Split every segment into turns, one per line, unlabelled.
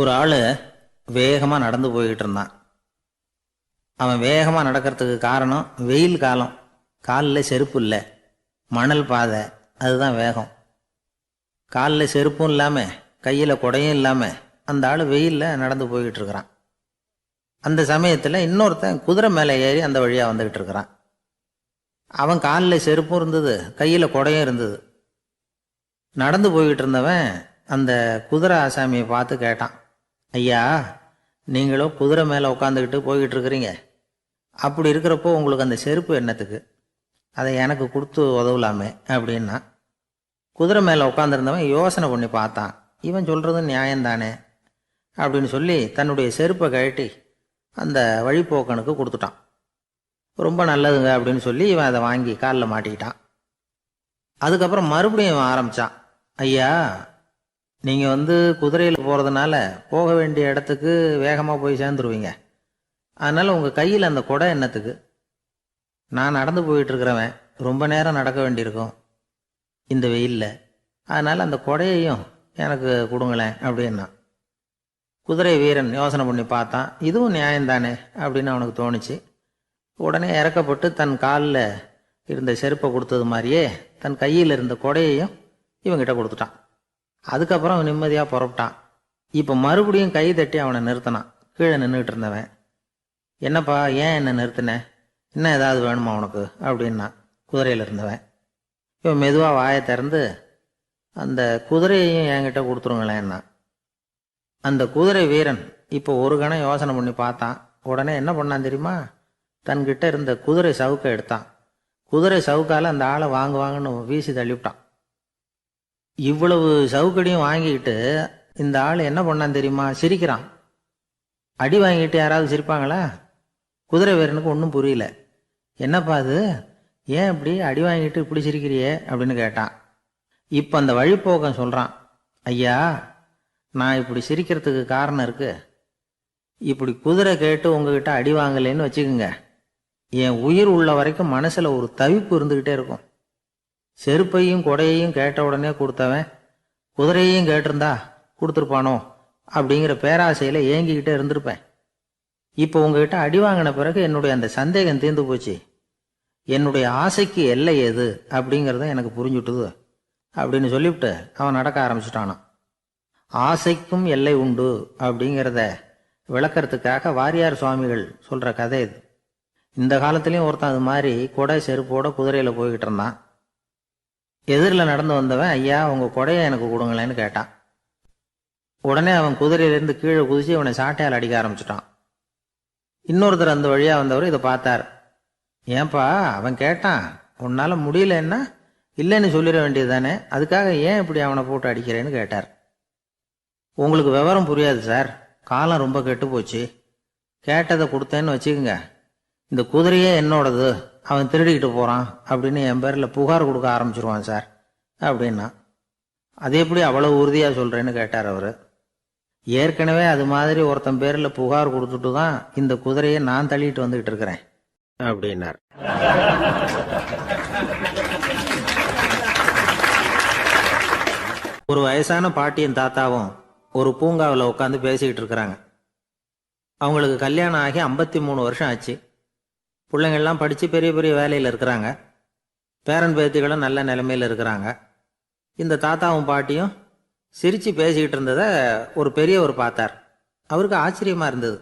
ஒரு ஆள் வேகமாக நடந்து போய்கிட்டு இருந்தான். அவன் வேகமாக நடக்கிறதுக்கு காரணம் வெயில் காலம். காலில் செருப்பு இல்லை. மணல் பாதை. அதுதான் வேகம். காலில் செருப்பும் இல்லாமல் கையில் குடையும் இல்லாமல் அந்த ஆள் வெயிலில் நடந்து போய்கிட்டு இருக்கிறான். அந்த சமயத்தில் இன்னொருத்தன் குதிரை மேலே ஏறி அந்த வழியாக வந்துக்கிட்டு இருக்கிறான். அவன் காலில் செருப்பும் இருந்தது கையில் குடையும் இருந்தது. நடந்து போய்கிட்டு இருந்தவன் அந்த குதிரை ஆசாமியை பார்த்து கேட்டான். ஐயா நீங்களும் குதிரை மேலே உட்காந்துக்கிட்டு போய்கிட்டு இருக்கிறீங்க அப்படி இருக்கிறப்போ உங்களுக்கு அந்த செருப்பு என்னத்துக்கு? அதை எனக்கு கொடுத்து உதவலாமே அப்படின்னா. குதிரை மேலே உட்காந்துருந்தவன் யோசனை பண்ணி பார்த்தான். இவன் சொல்கிறது நியாயம்தானே? அப்படின்னு சொல்லி தன்னுடைய செருப்பை கழட்டி அந்த வழிப்போக்கனுக்கு கொடுத்துட்டான். ரொம்ப நல்லதுங்க அப்படின்னு சொல்லி இவன் அதை வாங்கி காலில் மாட்டிக்கிட்டான். அதுக்கப்புறம் மறுபடியும் இவன் ஆரம்பித்தான் ஐயா நீங்கள் வந்து குதிரையில் போகிறதுனால போக வேண்டிய இடத்துக்கு வேகமாக போய் சேர்ந்துருவீங்க. அதனால் உங்கள் கையில் அந்த குடை என்னத்துக்கு? நான் நடந்து போயிட்டு இருக்கிறவன் ரொம்ப நேரம் நடக்க வேண்டியிருக்கும். இந்த வெயிலில். அதனால் அந்த கொடையையும் எனக்கு கொடுங்களேன் அப்படின்னா. குதிரை வீரன் யோசனை பண்ணி பார்த்தான். இதுவும் நியாயம்தானே அப்படின்னு அவனுக்கு தோணுச்சு. உடனே இறக்கப்பட்டு தன் காலில் இருந்த செருப்பை கொடுத்தது மாதிரியே தன் கையில் இருந்த கொடையையும் இவங்கிட்ட கொடுத்துட்டான். அதுக்கப்புறம் அவன் நிம்மதியாக புறப்பட்டான். இப்போ மறுபடியும் கை தட்டி அவனை நிறுத்தினான். கீழே நின்றுட்டு இருந்தவன். என்னப்பா ஏன் என்னை நிறுத்தின? இன்னும் ஏதாவது வேணுமா உனக்கு? அப்படின்னா குதிரையில் இருந்தவன். இவன் மெதுவாக வாயை திறந்து அந்த குதிரையையும் என்கிட்ட கொடுத்துருங்களேன்னா அந்த குதிரை வீரன் இப்போ ஒரு கணம் யோசனை பண்ணி பார்த்தான். உடனே என்ன பண்ணான் தெரியுமா? தன்கிட்ட இருந்த குதிரை சவுக்கை எடுத்தான். குதிரை சவுக்கால் அந்த ஆளை வாங்குவாங்கன்னு வீசி தள்ளிவிட்டான். இவ்வளவு சவுக்கடியும் வாங்கிக்கிட்டு இந்த ஆள் என்ன பண்ணான் தெரியுமா? சிரிக்கிறான். அடி வாங்கிட்டு யாராவது சிரிப்பாங்களா? குதிரை வீரனுக்கு ஒன்றும் புரியல. என்னப்பா அது? ஏன் இப்படி அடி வாங்கிட்டு இப்படி சிரிக்கிறியே? அப்படின்னு கேட்டான். இப்போ அந்த வழிப்போக்கம் சொல்கிறான் ஐயா நான் இப்படி சிரிக்கிறதுக்கு காரணம் இருக்கு. இப்படி குதிரை கேட்டு உங்ககிட்ட அடி வாங்கலைன்னு வச்சுக்கோங்க. என் உயிர் உள்ள வரைக்கும் மனசில் ஒரு தவிப்பு இருந்துக்கிட்டே இருக்கும். செருப்பையும் கொடையையும் கேட்ட உடனே கொடுத்தவன் குதிரையையும் கேட்டிருந்தா கொடுத்துருப்பானோ? அப்படிங்கிற பேராசையில் ஏங்கிக்கிட்டே இருந்திருப்பேன். இப்போ உங்ககிட்ட அடி வாங்கின பிறகு என்னுடைய அந்த சந்தேகம் தீர்ந்து போச்சு. என்னுடைய ஆசைக்கு எல்லை எது அப்படிங்கிறத எனக்கு புரிஞ்சுட்டுது அப்படின்னு சொல்லிவிட்டு அவன் நடக்க ஆரம்பிச்சிட்டானான். ஆசைக்கும் எல்லை உண்டு அப்படிங்கிறத விளக்கறதுக்காக வாரியார் சுவாமிகள் சொல்கிற கதை இது. இந்த காலத்துலேயும் ஒருத்தன் அது மாதிரி கொடை செருப்போட குதிரையில் போய்கிட்டு இருந்தான். எதிரில் நடந்து வந்தவன் ஐயா உங்கள் கொடையை எனக்கு கொடுங்களேன்னு கேட்டான். உடனே அவன் குதிரையிலேருந்து கீழே குதிச்சு அவனை சாட்டையால் அடிக்க ஆரம்பிச்சிட்டான். இன்னொருத்தர் அந்த வழியாக வந்தவர் இதை பார்த்தார். ஏன்பா அவன் கேட்டான் உன்னால் முடியலன்னா இல்லைன்னு சொல்லிட வேண்டியது தானே அதுக்காக ஏன் இப்படி அவனை போட்டு அடிக்கிறேன்னு கேட்டார். உங்களுக்கு விவரம் புரியாது சார். காலம் ரொம்ப கெட்டு போச்சு கேட்டதை கொடுத்தேன்னு வச்சுக்கோங்க. இந்த குதிரையே என்னோடது. அவன் திருடிக்கிட்டு போகிறான் அப்படின்னு என் பேரில் புகார் கொடுக்க ஆரம்பிச்சிருவான் சார் அப்படின்னா. அது எப்படி அவ்வளோ உறுதியாக சொல்கிறேன்னு கேட்டார் அவர். ஏற்கனவே அது மாதிரி ஒருத்தன் பேரில் புகார் கொடுத்துட்டு தான் இந்த குதிரையை நான் தள்ளிட்டு வந்துகிட்டு இருக்கிறேன் அப்படின்னார். ஒரு வயசான பாட்டியும் தாத்தாவும் ஒரு பூங்காவில் உட்காந்து பேசிக்கிட்டு இருக்கிறாங்க. அவங்களுக்கு கல்யாணம் ஆகி ஐம்பத்தி மூணு வருஷம் ஆச்சு. பிள்ளைங்கள்லாம் படித்து பெரிய பெரிய வேலையில் இருக்கிறாங்க. பேரன் பேத்திகளும் நல்ல நிலைமையில் இருக்கிறாங்க. இந்த தாத்தாவும் பாட்டியும் சிரித்து பேசிக்கிட்டு இருந்ததை ஒரு பெரியவர் பார்த்தார். அவருக்கு ஆச்சரியமாக இருந்தது.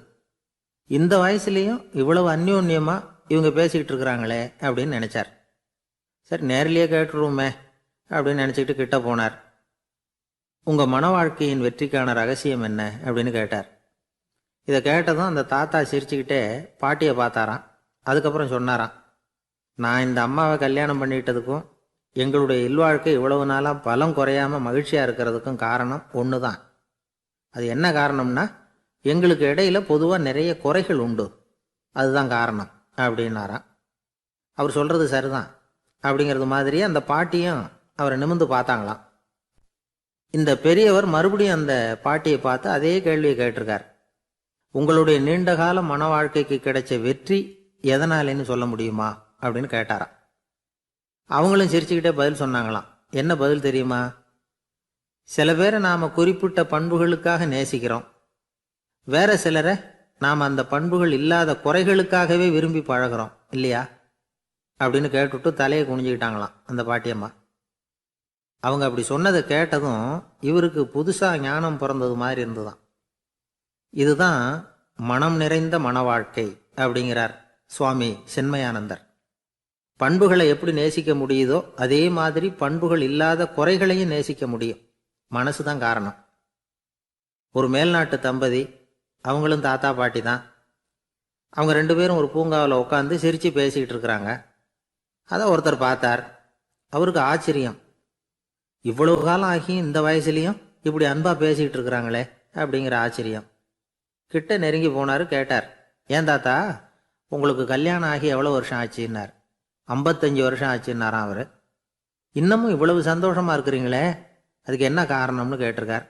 இந்த வயசுலேயும் இவ்வளவு அந்யோன்யமாக இவங்க பேசிக்கிட்டு இருக்கிறாங்களே அப்படின்னு நினச்சார். சரி நேரிலேயே கேட்டுருவோமே அப்படின்னு நினச்சிக்கிட்டு கிட்ட போனார். உங்கள் மன வாழ்க்கையின் வெற்றிக்கான ரகசியம் என்ன அப்படின்னு கேட்டார். இதை கேட்டதும் அந்த தாத்தா சிரிச்சுக்கிட்டே பாட்டியை பார்த்தாராம். அதுக்கப்புறம் சொன்னாராம் நான் இந்த அம்மாவை கல்யாணம் பண்ணிக்கிட்டதுக்கும் எங்களுடைய இல்வாழ்க்கை இவ்வளவு நாளாக பலம் குறையாம மகிழ்ச்சியாக இருக்கிறதுக்கும் காரணம் ஒன்று தான் அது என்ன காரணம்னா எங்களுக்கு இடையில் பொதுவாக நிறைய குறைகள் உண்டு. அதுதான் காரணம் அப்படின்னாராம். அவர் சொல்கிறது சரிதான் அப்படிங்கிறது மாதிரியே அந்த பாட்டியும் அவரை நிமிந்து பார்த்தாங்களாம். இந்த பெரியவர் மறுபடியும் அந்த பாட்டியை பார்த்து அதே கேள்வியை கேட்டிருக்கார். உங்களுடைய நீண்டகால மன வாழ்க்கைக்கு கிடைச்ச வெற்றி எதனாலேன்னு சொல்ல முடியுமா அப்படின்னு கேட்டாராம். அவங்களும் சிரிச்சுக்கிட்டே பதில் சொன்னாங்களாம். என்ன பதில் தெரியுமா? சில பேரை நாம் குறிப்பிட்ட பண்புகளுக்காக நேசிக்கிறோம். வேற சிலரை நாம் அந்த பண்புகள் இல்லாத குறைகளுக்காகவே விரும்பி பழகுறோம் இல்லையா? அப்படின்னு கேட்டுவிட்டு தலையை குனிஞ்சுக்கிட்டாங்களாம் அந்த பாட்டியம்மா. அவங்க அப்படி சொன்னதை கேட்டதும் இவருக்கு புதுசாக ஞானம் பிறந்தது மாதிரி இருந்துதான் இதுதான் மனம் நிறைந்த மன வாழ்க்கை அப்படிங்கிறார். சுவாமி சென்மயானந்தர். பண்புகளை எப்படி நேசிக்க முடியுதோ அதே மாதிரி பண்புகள் இல்லாத குறைகளையும் நேசிக்க முடியும். மனசு தான் காரணம். ஒரு மேல்நாட்டு தம்பதி அவங்களும் தாத்தா பாட்டி தான். அவங்க ரெண்டு பேரும் ஒரு பூங்காவில் உட்காந்து சிரித்து பேசிக்கிட்டு இருக்கிறாங்க. அதை ஒருத்தர் பார்த்தார். அவருக்கு ஆச்சரியம். இவ்வளவு காலம் ஆகியும் இந்த வயசுலேயும் இப்படி அன்பா பேசிக்கிட்டு இருக்கிறாங்களே அப்படிங்கிற ஆச்சரியம். கிட்ட நெருங்கி போனார் கேட்டார். ஏன் தாத்தா உங்களுக்கு கல்யாணம் ஆகி எவ்வளோ வருஷம் ஆச்சுன்னார். ஐம்பத்தஞ்சு வருஷம் ஆச்சுன்னாராம் அவர். இன்னமும் இவ்வளவு சந்தோஷமாக இருக்கிறீங்களே அதுக்கு என்ன காரணம்னு கேட்டிருக்கார்.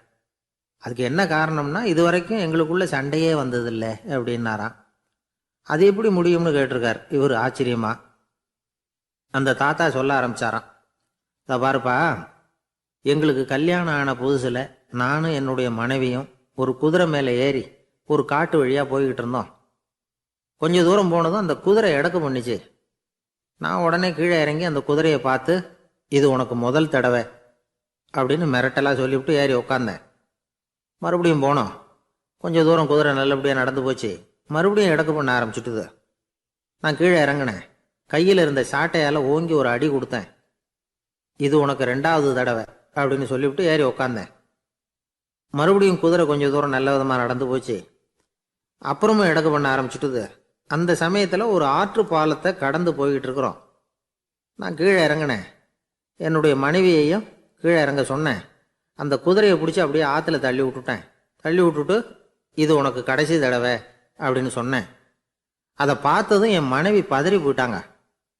அதுக்கு என்ன காரணம்னா இது வரைக்கும் எங்களுக்குள்ளே சண்டையே வந்ததில்லை அப்படின்னாராம். அது எப்படி முடியும்னு கேட்டிருக்கார். இவர் ஆச்சரியமா. அந்த தாத்தா சொல்ல ஆரம்பிச்சாராம். இதை பாருப்பா எங்களுக்கு கல்யாணம் ஆன புதுசில் நானும் என்னுடைய மனைவியும் ஒரு குதிரை மேலே ஏறி ஒரு காட்டு வழியாக போய்கிட்டு இருந்தோம். கொஞ்சம் தூரம் போனதும் அந்த குதிரை இடக்கு பண்ணிச்சு. நான் உடனே கீழே இறங்கி அந்த குதிரையை பார்த்து இது உனக்கு முதல் தடவை அப்படின்னு மிரட்டலாக சொல்லிவிட்டு ஏறி உக்காந்தேன். மறுபடியும் போனோம். கொஞ்சம் தூரம் குதிரை நல்லபடியாக நடந்து போச்சு. மறுபடியும் இடக்கு பண்ண ஆரம்பிச்சுட்டுது. நான் கீழே இறங்கினேன். கையில் இருந்த சாட்டையால் ஓங்கி ஒரு அடி கொடுத்தேன். இது உனக்கு ரெண்டாவது தடவை அப்படின்னு சொல்லிவிட்டு ஏறி உக்காந்தேன். மறுபடியும் குதிரை கொஞ்சம் தூரம் நல்ல விதமாக நடந்து போச்சு. அப்புறமும் இடக்கு பண்ண ஆரம்பிச்சுட்டுது. அந்த சமயத்தில் ஒரு ஆற்று பாலத்தை கடந்து போய்கிட்டு இருக்கிறோம் நான் கீழே இறங்கினேன். என்னுடைய மனைவியையும் கீழே இறங்க சொன்னேன். அந்த குதிரையை பிடிச்சி அப்படியே ஆற்றுல தள்ளி விட்டுட்டேன். தள்ளி விட்டுட்டு இது உனக்கு கடைசி தடவை அப்படின்னு சொன்னேன். அதை பார்த்ததும் என் மனைவி பதறி போயிட்டாங்க.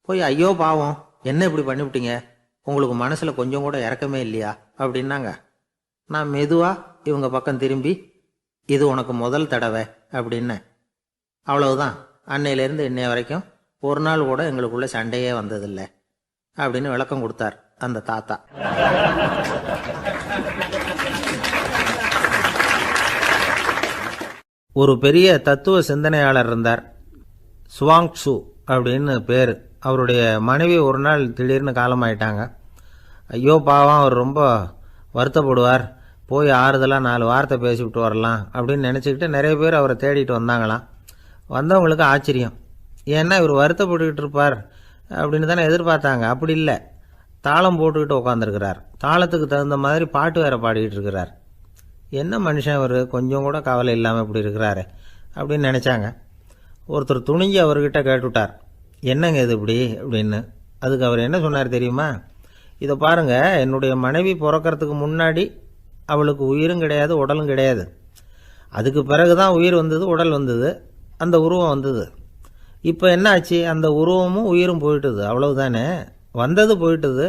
போய் ஐயோ பாவம் என்ன இப்படி பண்ணிவிட்டீங்க? உங்களுக்கு மனசில் கொஞ்சம் கூட இறக்கமே இல்லையா? அப்படின்னாங்க. நான் மெதுவாக இவங்க பக்கம் திரும்பி இது உனக்கு முதல் தடவை அப்படின்னேன். அவ்வளவுதான். அன்னையிலேருந்து இன்னைய வரைக்கும் ஒரு நாள் கூட எங்களுக்குள்ள சண்டையே வந்ததில்லை அப்படின்னு விளக்கம் கொடுத்தார் அந்த தாத்தா. ஒரு பெரிய தத்துவ சிந்தனையாளர் இருந்தார். சுவாங்சு அப்படின்னு பேர். அவருடைய மனைவி ஒரு நாள் திடீர்னு காலமாயிட்டாங்க. ஐயோ பாவம் அவர் ரொம்ப வருத்தப்படுவார். போய் ஆறுதலாக நாலு வார்த்தை பேசிவிட்டு வரலாம் அப்படின்னு நினச்சிக்கிட்டு நிறைய பேர் அவரை தேடிட்டு வந்தாங்களாம். வந்தவங்களுக்கு ஆச்சரியம். ஏன்னா இவர் வருத்தப்பட்டுக்கிட்டு இருப்பார் அப்படின்னு தானே எதிர்பார்த்தாங்க. அப்படி இல்லை. தாளம் போட்டுக்கிட்டு உட்காந்துருக்கிறார் தாளத்துக்கு தகுந்த மாதிரி பாட்டு வேற பாடிக்கிட்டு இருக்கிறார். என்ன மனுஷன் அவர் கொஞ்சம் கூட கவலை இல்லாமல் இப்படி இருக்கிறாரு அப்படின்னு நினச்சாங்க. ஒருத்தர் துணிஞ்சு அவர்கிட்ட கேட்டுவிட்டார் என்னங்க இது இப்படி? அப்படின்னு. அதுக்கு அவர் என்ன சொன்னார் தெரியுமா? இதை பாருங்க என்னுடைய மனைவி பிறக்கறதுக்கு முன்னாடி அவளுக்கு உயிரும் கிடையாது உடலும் கிடையாது. அதுக்கு பிறகு தான் உயிர் வந்தது உடல் வந்தது. அந்த உருவம் வந்தது. இப்போ என்ன ஆச்சு அந்த உருவமும் உயிரும் போயிட்டுது. அவ்வளவுதானே? வந்தது போயிட்டுது.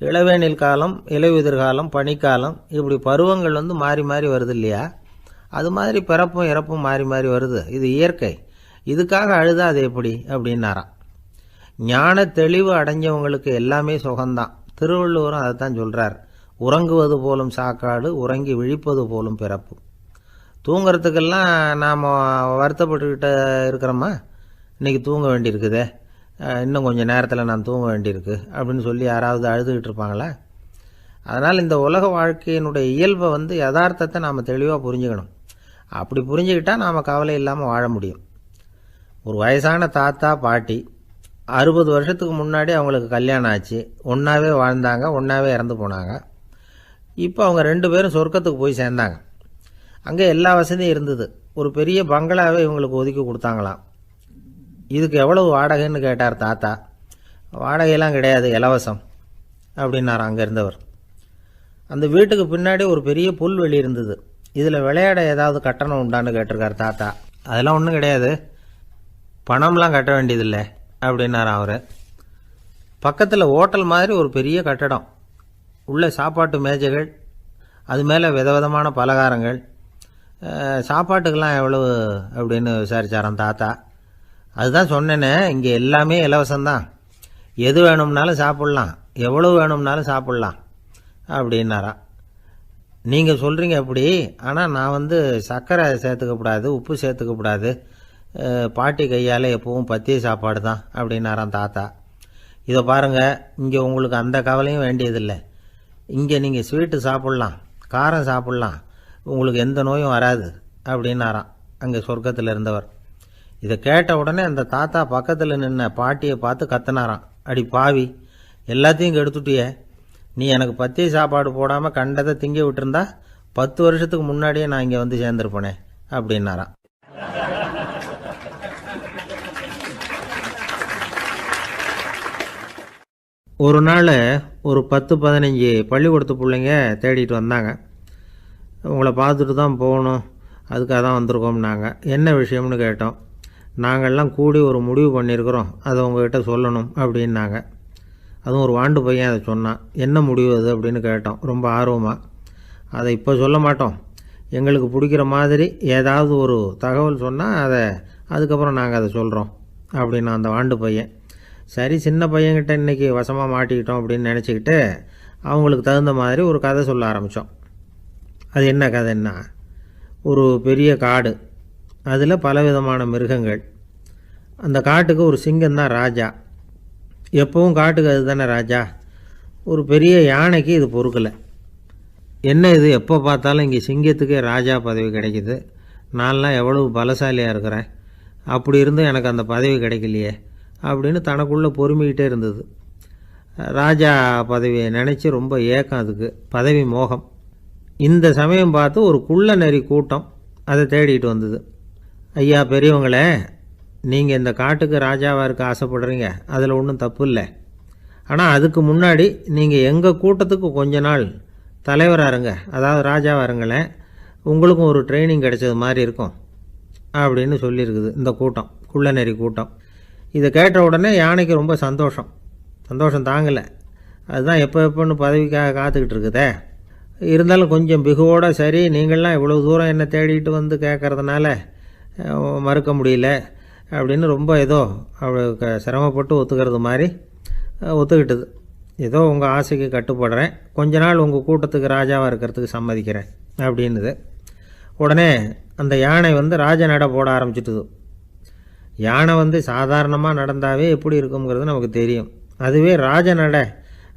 இளவேனில் காலம் இலையுதிர் காலம் பனிக்காலம் இப்படி பருவங்கள் வந்து மாறி மாறி வருது இல்லையா? அது மாதிரி பிறப்பும் இறப்பும் மாறி மாறி வருது. இது இயற்கை. இதுக்காக அழுதா அது எப்படி? அப்படின்னாராம். ஞான தெளிவு அடைஞ்சவங்களுக்கு எல்லாமே சுகம்தான். திருவள்ளுவரும் அதை தான் சொல்கிறார் உறங்குவது போலும் சாக்காடு உறங்கி விழிப்பது போலும் பிறப்பு. தூங்குறதுக்கெல்லாம் நாம் வருத்தப்பட்டுக்கிட்ட இருக்கிறோமா? இன்றைக்கி தூங்க வேண்டியிருக்குதே. இன்னும் கொஞ்சம் நேரத்தில் நான் தூங்க வேண்டியிருக்கு அப்படின்னு சொல்லி யாராவது அழுதுகிட்டு இருப்பாங்களா? அதனால் இந்த உலக வாழ்க்கையினுடைய இயல்பை வந்து யதார்த்தத்தை நாம் தெளிவாக புரிஞ்சுக்கணும். அப்படி புரிஞ்சுக்கிட்டால் நாம் கவலை இல்லாமல் வாழ முடியும். ஒரு வயசான தாத்தா பாட்டி அறுபது வருஷத்துக்கு முன்னாடி அவங்களுக்கு கல்யாணம் ஆச்சு. ஒன்றாவே வாழ்ந்தாங்க ஒன்றாவே இறந்து போனாங்க. இப்போ அவங்க ரெண்டு பேரும் சொர்க்கத்துக்கு போய் சேர்ந்தாங்க. அங்கே எல்லா வசதியும் இருந்தது. ஒரு பெரிய பங்களாவே இவங்களுக்கு ஒதுக்கி கொடுத்தாங்களாம். இதுக்கு எவ்வளவு வாடகைன்னு கேட்டார் தாத்தா. வாடகையெல்லாம் கிடையாது இலவசம் அப்படின்னார் அங்கே இருந்தவர். அந்த வீட்டுக்கு பின்னாடி ஒரு பெரிய புல்வெளி இருந்தது. இதில் விளையாட ஏதாவது கட்டணம் உண்டான்னு கேட்டிருக்கார் தாத்தா. அதெல்லாம் ஒன்றும் கிடையாது. பணம்லாம் கட்ட வேண்டியதில்லை அப்படின்னார் அவர். பக்கத்தில் ஹோட்டல் மாதிரி ஒரு பெரிய கட்டடம். உள்ள சாப்பாட்டு மேஜைகள் அது மேலே விதவிதமான பலகாரங்கள் சாப்பாட்டுக்கெல்லாம் எவ்வளவு அப்படின்னு விசாரிச்சாராம் தாத்தா. அதுதான் சொன்னேனே இங்கே எல்லாமே இலவசம்தான். எது வேணும்னாலும் சாப்பிட்லாம். எவ்வளவு வேணும்னாலும் சாப்பிட்லாம் அப்படின்னாராம். நீங்கள் சொல்கிறீங்க அப்படி ஆனால் நான் வந்து சர்க்கரை சேர்த்துக்கக்கூடாது உப்பு சேர்த்துக்கக்கூடாது. பாட்டி கையால் எப்பவும் பத்திய சாப்பாடு தான் அப்படின்னாராம் தாத்தா. இதை பாருங்கள் இங்கே உங்களுக்கு அந்த கவலையும் வேண்டியதில்லை. இங்கே நீங்கள் ஸ்வீட்டு சாப்பிட்லாம் காரம் சாப்பிட்லாம் உங்களுக்கு எந்த நோயும் வராது அப்படின்னாராம். அங்கே சொர்க்கத்தில் இருந்தவர். இதை கேட்ட உடனே அந்த தாத்தா பக்கத்தில் நின்ன பாட்டியை பார்த்து கத்தினாராம். அடி பாவி எல்லாத்தையும் கெடுத்துட்டியே நீ எனக்கு பத்திய சாப்பாடு போடாமல் கண்டதை திங்கி விட்டுருந்தா பத்து வருஷத்துக்கு முன்னாடியே நான் இங்கே வந்து சேர்ந்துருப்பேனே அப்படின்னாராம். ஒரு நாள் ஒரு பத்து பதினஞ்சு பள்ளிக்கூடத்து பிள்ளைங்க தேடிட்டு வந்தாங்க. உங்களை பார்த்துட்டு தான் போகணும். அதுக்காக தான் வந்திருக்கோம்னாங்க. என்ன விஷயம்னு கேட்டோம். நாங்கள்லாம் கூடி ஒரு முடிவு பண்ணியிருக்கிறோம். அதை உங்ககிட்ட சொல்லணும் அப்படின்னாங்க. அதுவும் ஒரு வாண்டு பையன் அதை சொன்னான். என்ன முடிவு அது அப்படின்னு கேட்டோம். ரொம்ப ஆர்வமாக அதை இப்போ சொல்ல மாட்டோம். எங்களுக்கு பிடிக்கிற மாதிரி ஏதாவது ஒரு தகவல் சொன்னால் அதை அதுக்கப்புறம் நாங்கள் அதை சொல்கிறோம் அப்படின்னு அந்த வாண்டு பையன். சரி சின்ன பையன்கிட்ட இன்றைக்கி வசமாக மாட்டிக்கிட்டோம் அப்படின்னு நினச்சிக்கிட்டு அவங்களுக்கு தகுந்த மாதிரி ஒரு கதை சொல்ல ஆரம்பித்தோம் அது என்ன கதைன்னா ஒரு பெரிய காடு அதில் பலவிதமான மிருகங்கள். அந்த காட்டுக்கு ஒரு சிங்கம் தான் ராஜா. எப்பவும் காட்டுக்கு அது தானே ராஜா. ஒரு பெரிய யானைக்கு இது பொறுக்கலை. என்ன இது எப்போ பார்த்தாலும் இங்கே சிங்கத்துக்கே ராஜா பதவி கிடைக்குது. நான்லாம் எவ்வளவு பலசாலியாக இருக்கிறேன். அப்படி இருந்தும் எனக்கு அந்த பதவி கிடைக்கலையே அப்படின்னு தனக்குள்ளே பொறுமிக்கிட்டே இருந்தது. ராஜா பதவியை நினச்சி ரொம்ப ஏக்கம் அதுக்கு. பதவி மோகம். இந்த சமயம் பார்த்து ஒரு குள்ள நெறி கூட்டம் அதை தேடிட்டு வந்தது. ஐயா பெரியவங்களே நீங்கள் இந்த காட்டுக்கு ராஜாவாக இருக்க ஆசைப்படுறீங்க. அதில் ஒன்றும் தப்பு இல்லை. ஆனால் அதுக்கு முன்னாடி நீங்கள் எங்கள் கூட்டத்துக்கு கொஞ்ச நாள் தலைவராக இருங்க. அதாவது ராஜாவாக இருங்களேன். உங்களுக்கும் ஒரு ட்ரைனிங் கிடைச்சது மாதிரி இருக்கும். அப்படின்னு சொல்லியிருக்குது இந்த கூட்டம் குள்ளநெறி கூட்டம். இதை கேட்ட உடனே யானைக்கு ரொம்ப சந்தோஷம். சந்தோஷம் தாங்கலை. அதுதான் எப்போ எப்போன்னு பதவிக்காக காத்துக்கிட்டு இருக்குதே. இருந்தாலும் கொஞ்சம் பிகுவோட சரி நீங்கள்லாம் இவ்வளோ தூரம் என்னை தேடிட்டு வந்து கேட்கறதுனால மறுக்க முடியல அப்படின்னு ரொம்ப ஏதோ அவளுக்கு சிரமப்பட்டு ஒத்துக்கிறது மாதிரி ஒத்துக்கிட்டது. ஏதோ உங்கள் ஆசைக்கு கட்டுப்படுறேன். கொஞ்ச நாள் உங்கள் கூட்டத்துக்கு ராஜாவாக இருக்கிறதுக்கு சம்மதிக்கிறேன் அப்படின்னுது. உடனே அந்த யானை வந்து ராஜ நட போட ஆரம்பிச்சிட்டுது. யானை வந்து சாதாரணமாக நடந்தாவே எப்படி இருக்குங்கிறது நமக்கு தெரியும். அதுவே ராஜ நட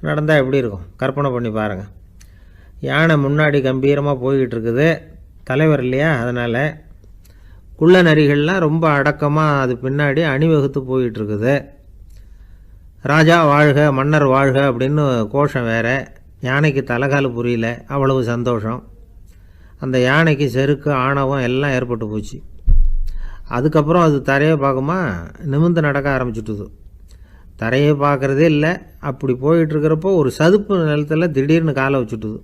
நடந்தால் எப்படி இருக்கும்? கற்பனை பண்ணி பாருங்கள் யானை முன்னாடி கம்பீரமாக போய்கிட்டு இருக்குது தலைவர் இல்லையா? அதனால் குள்ள நரிகள்லாம் ரொம்ப அடக்கமாக அது பின்னாடி அணிவகுத்து போயிட்டுருக்குது ராஜா வாழ்க மன்னர் வாழ்க அப்படின்னு கோஷம் வேறு. யானைக்கு தலைகால் புரியல. அவ்வளவு சந்தோஷம். அந்த யானைக்கு செருக்கு ஆணவம் எல்லாம் ஏற்பட்டு போச்சு. அதுக்கப்புறம் அது தரையை பார்க்குமா? நிமிர்ந்து நடக்க ஆரம்பிச்சுட்டுது. தரையை பார்க்குறதே இல்லை. அப்படி போயிட்டுருக்கிறப்போ ஒரு சதுப்பு நிலத்தில் திடீர்னு காலை வச்சுட்டுது.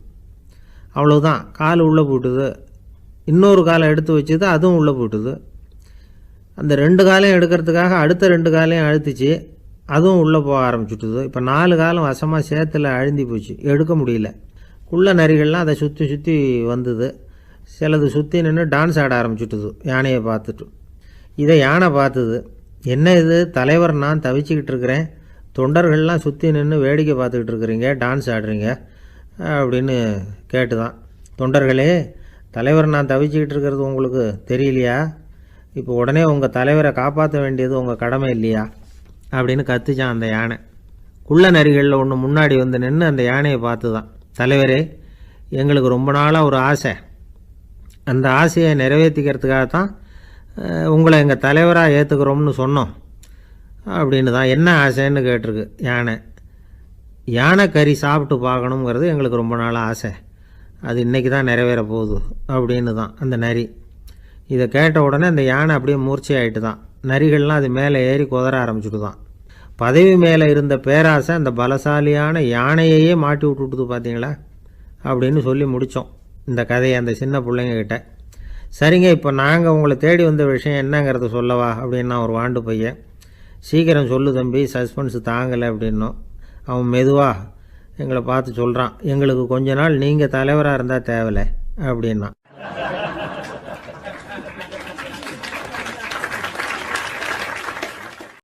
அவ்வளோதான் கால் உள்ளே போட்டுது இன்னொரு காலை எடுத்து வச்சுது அதுவும் உள்ளே போட்டுது அந்த ரெண்டு காலையும் எடுக்கிறதுக்காக அடுத்த ரெண்டு காலையும் அழுத்துச்சு அதுவும் உள்ளே போக ஆரம்பிச்சுட்டுது. இப்போ நாலு காலம் வசமாக சேத்துல அழுந்தி போச்சு. எடுக்க முடியல. குள்ள நரிகள்லாம் அதை சுற்றி சுற்றி வந்தது. சிலது சுற்றி நின்று டான்ஸ் ஆட ஆரம்பிச்சுட்டுது யானையை பார்த்துட்டு. இதை யானை பார்த்தது? என்ன இது? தலைவர் நான் தவிச்சுக்கிட்டு இருக்கிறேன். தொண்டர்கள்லாம் சுற்றி நின்று வேடிக்கை பார்த்துக்கிட்டு இருக்கிறீங்க டான்ஸ் ஆடுறீங்க. அப்படின்னு கேட்டு தான் தொண்டர்களே தலைவர் நான் தவிச்சிக்கிட்டு இருக்கிறது உங்களுக்கு தெரியலையா? இப்போ உடனே உங்கள் தலைவரை காப்பாற்ற வேண்டியது உங்கள் கடமை இல்லையா? அப்படின்னு கத்துச்சான் அந்த யானை. குள்ள நரிகளில் ஒன்று முன்னாடி வந்து நின்று அந்த யானையை பார்த்து தான் தலைவரே எங்களுக்கு ரொம்ப நாளாக ஒரு ஆசை. அந்த ஆசையை நிறைவேற்றிக்கிறதுக்காக தான் உங்களை எங்கள் தலைவராக ஏற்றுக்கிறோம்னு சொன்னோம். அப்படின்னு தான் என்ன ஆசைன்னு கேட்டிருக்கு யானை. யானை கறி சாப்பிட்டு பார்க்கணுங்கிறது எங்களுக்கு ரொம்ப நாள் ஆசை. அது இன்றைக்கி தான் நிறைவேற போகுது அப்படின்னு தான் அந்த நரி. இதை கேட்ட உடனே அந்த யானை அப்படியே மூர்ச்சையாயிட்டு தான். நரிகள்லாம் அது மேலே ஏறி குதற ஆரம்பிச்சுட்டு தான். பதவி மேலே இருந்த பேராசை அந்த பலசாலியான யானையையே மாட்டி விட்டுட்டுது பார்த்தீங்களா? அப்படின்னு சொல்லி முடித்தோம் இந்த கதையை அந்த சின்ன பிள்ளைங்கக்கிட்ட சரிங்க இப்போ நாங்கள் உங்களை தேடி வந்த விஷயம் என்னங்கிறத சொல்லவா அப்படின்னா ஒரு வாண்டு பையன். சீக்கிரம் சொல்லு தம்பி சஸ்பென்ஸ் தாங்கலை அப்படின்னோம். அவன் மெதுவாக எங்களை பார்த்து சொல்கிறான் எங்களுக்கு கொஞ்ச நாள் நீங்கள் தலைவராக இருந்தால் தேவலை அப்படின்னா.